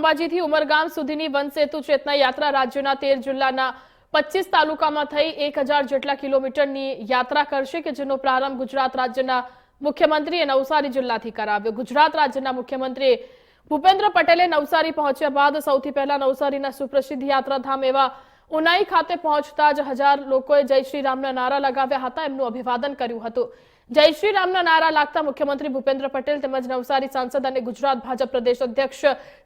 અંબાજીથી ઉમરગામ સુધીની વનસેતુ ચેતના યાત્રા રાજ્યના તેર જિલ્લાના પચીસ તાલુકામાં થઈ. એક જેટલા કિલોમીટરની યાત્રા કરશે કે જેનો પ્રારંભ ગુજરાત રાજ્યના મુખ્યમંત્રીએ નવસારી જિલ્લાથી કરાવ્યો. ગુજરાત રાજ્યના મુખ્યમંત્રી ભૂપેન્દ્ર પટેલે નવસારી પહોંચ્યા બાદ સૌથી પહેલા નવસારીના સુપ્રસિદ્ધ યાત્રાધામ એવા ઉનાઈ ખાતે પહોંચતા જ હજાર લોકોએ જય શ્રી રામના નારા લગાવ્યા હતા. એમનું અભિવાદન કર્યું હતું. જય શ્રી રામના નારા લાગતા મુખ્યમંત્રી ભૂપેન્દ્ર પટેલ તેમજ નવસારી સાંસદ અને ગુજરાત ભાજપ પ્રદેશ અધ્યક્ષ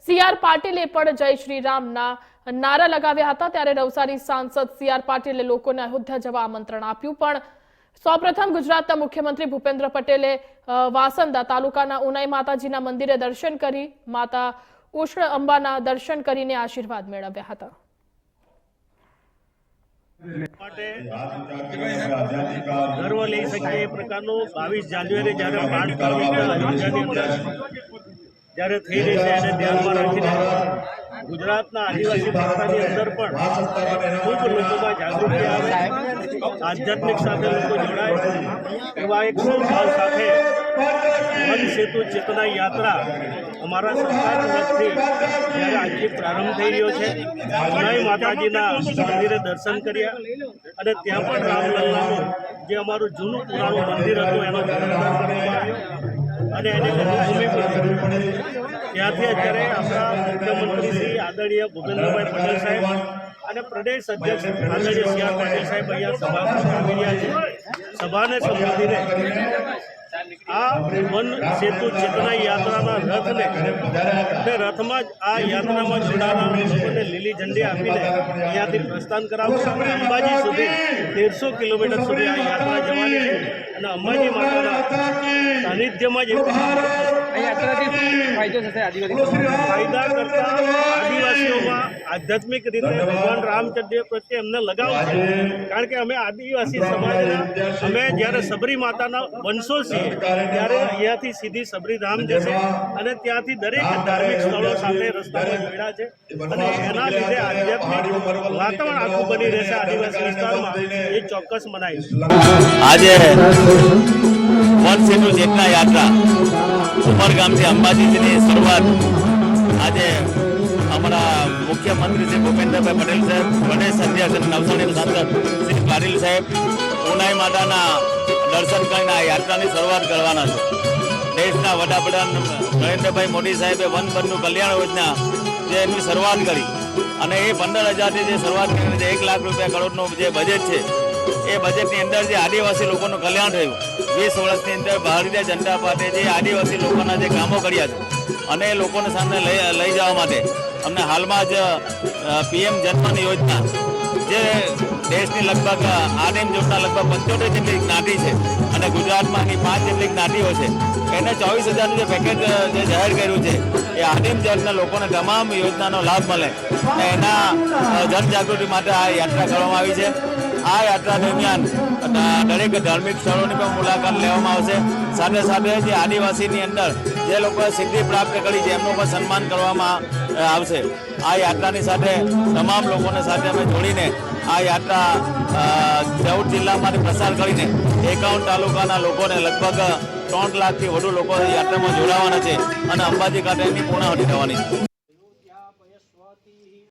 સી આર પાટીલે પણ જય શ્રી રામના નારા લગાવ્યા હતા ત્યારે નવસારી સાંસદ સી આર પાટીલે લોકોને અયોધ્યા જવા આમંત્રણ આપ્યું. પણ સૌપ્રથમ ગુજરાતના મુખ્યમંત્રી ભૂપેન્દ્ર પટેલે વાસંદા તાલુકાના ઉનાઈ માતાજીના મંદિરે દર્શન કરી, માતા ઉષ્ણ અંબાના દર્શન કરીને આશીર્વાદ મેળવ્યા હતા. ગર્વ લઈ શકીએ એ પ્રકારનું બાવીસ જાન્યુઆરી જ્યારે પાઠ અયોધ્યાની અંદર જ્યારે થઈ રહી છે એને ધ્યાનમાં રાખીને ગુજરાતના આદિવાસી ભાષાની અંદર પણ ખૂબ લોકોમાં જાગૃતિ આવે આધ્યાત્મિક સાથે લોકો જોડાય એવા એક સંભાવ સાથે વન સેતુ ચેતના યાત્રા અમારા સરકાર તરફથી જ્યારે આજથી પ્રારંભ થઈ રહ્યો છે ઉનાઈ માતાજીના મંદિરે દર્શન કર્યા અને ત્યાં પણ રામલલ્લાનું જે અમારું જૂનું પુરાણું મંદિર હતું, એનો કરવામાં આવ્યો અને એને પણ ત્યાંથી અત્યારે આપણા મુખ્યમંત્રી શ્રી આદરણીય ભૂપેન્દ્રભાઈ પટેલ સાહેબ અને પ્રદેશ અધ્યક્ષ આદરણીય સી આર પાટીલ સાહેબ અહીંયા સભામાં આવી રહ્યા છે. સભાને સંબોધીને આ વન સેતુ ચેતના યાત્રાના રથને અને રથમાં જ આ યાત્રામાં જોડાનાર લોકોને લીલી ઝંડી આપીને અહીંયાથી પ્રસ્થાન કરાવશે. અંબાજી સુધી તેરસો કિલોમીટર સુધી આ યાત્રા જવાની છે. અને અંબાજી માતાના સાનિધ્યમાં જ યાત્રાથી ફાયદો થશે આદિવાસી ફાયદા કરતા આધ્યાત્મિક રીતે ભગવાન રામચંદ્ર પ્રત્યે એમને લગાવ છે. કારણ કે અમે આદિવાસી સમાજના અમે જ્યારે સબરી માતાના વંશો છીએ ત્યારે અહીંયાથી સીધી સબરી ધામ જશે અને ત્યાંથી દરેક ધાર્મિક સ્થળો સાથે રસ્તામાં જોડ્યા છે. અને એના લીધે આધ્યાત્મિક વાતાવરણ આખું બની રહેશે આદિવાસી વિસ્તારમાં. એ ચોક્કસ મનાય. આજે વન સેતુ જેટલા યાત્રા ઉમરગામથી અંબાજીની શરૂઆત આજે મુખ્યમંત્રી શ્રી ભૂપેન્દ્રભાઈ પટેલ સાહેબ પ્રદેશ અધ્યક્ષ અને નવસારીના સાંસદ શ્રી પાટીલ સાહેબ. ઉનાઈ માતાના દર્શન કરીને આ યાત્રાની શરૂઆત કરવાના છે. દેશના વડાપ્રધાન નરેન્દ્રભાઈ મોદી સાહેબે વન બંધુ કલ્યાણ યોજના જે એની શરૂઆત કરી અને એ પંદર હજારથી જે શરૂઆત કરીને જે એક લાખ રૂપિયા કરોડનું જે બજેટ છે, એ બજેટની અંદર જે આદિવાસી લોકોનું કલ્યાણ થયું. વીસ વર્ષની અંદર ભારતીય જનતા પાર્ટીએ જે આદિવાસી લોકોના જે કામો કર્યા છે અને એ લોકોને સામે લઈ લઈ જવા માટે અમને હાલમાં જ પીએમ જન્મન યોજના, જે દેશની લગભગ આદિમ જોડતા લગભગ પંચોતેર જેટલી જ્ઞાતિ છે અને ગુજરાતમાંની પાંચ જેટલી જ્ઞાતિઓ છે, એને ચોવીસ હજારનું જે પેકેજ જે જાહેર કર્યું છે, એ આદિમ જાતના લોકોને તમામ યોજનાનો લાભ મળે અને એના જનજાગૃતિ માટે આ યાત્રા કરવામાં આવી છે. આ યાત્રા દરમિયાન દરેક ધાર્મિક સ્થળોની પણ મુલાકાત લેવામાં આવશે. સાથે સાથે જે આદિવાસીની અંદર જે લોકોએ સિદ્ધિ પ્રાપ્ત કરી છે, એમનું પણ સન્માન કરવામાં આવશે. આ યાત્રાની સાથે તમામ લોકોને સાથે અમે જોડીને આ યાત્રા ચૌદ જિલ્લામાંથી પ્રસાર કરીને એકાવન તાલુકાના લોકોને લગભગ ત્રણ લાખથી વધુ લોકો યાત્રામાં જોડાવાના છે અને અંબાજી ખાતે એની પૂર્ણાહુતિ થવાની છે.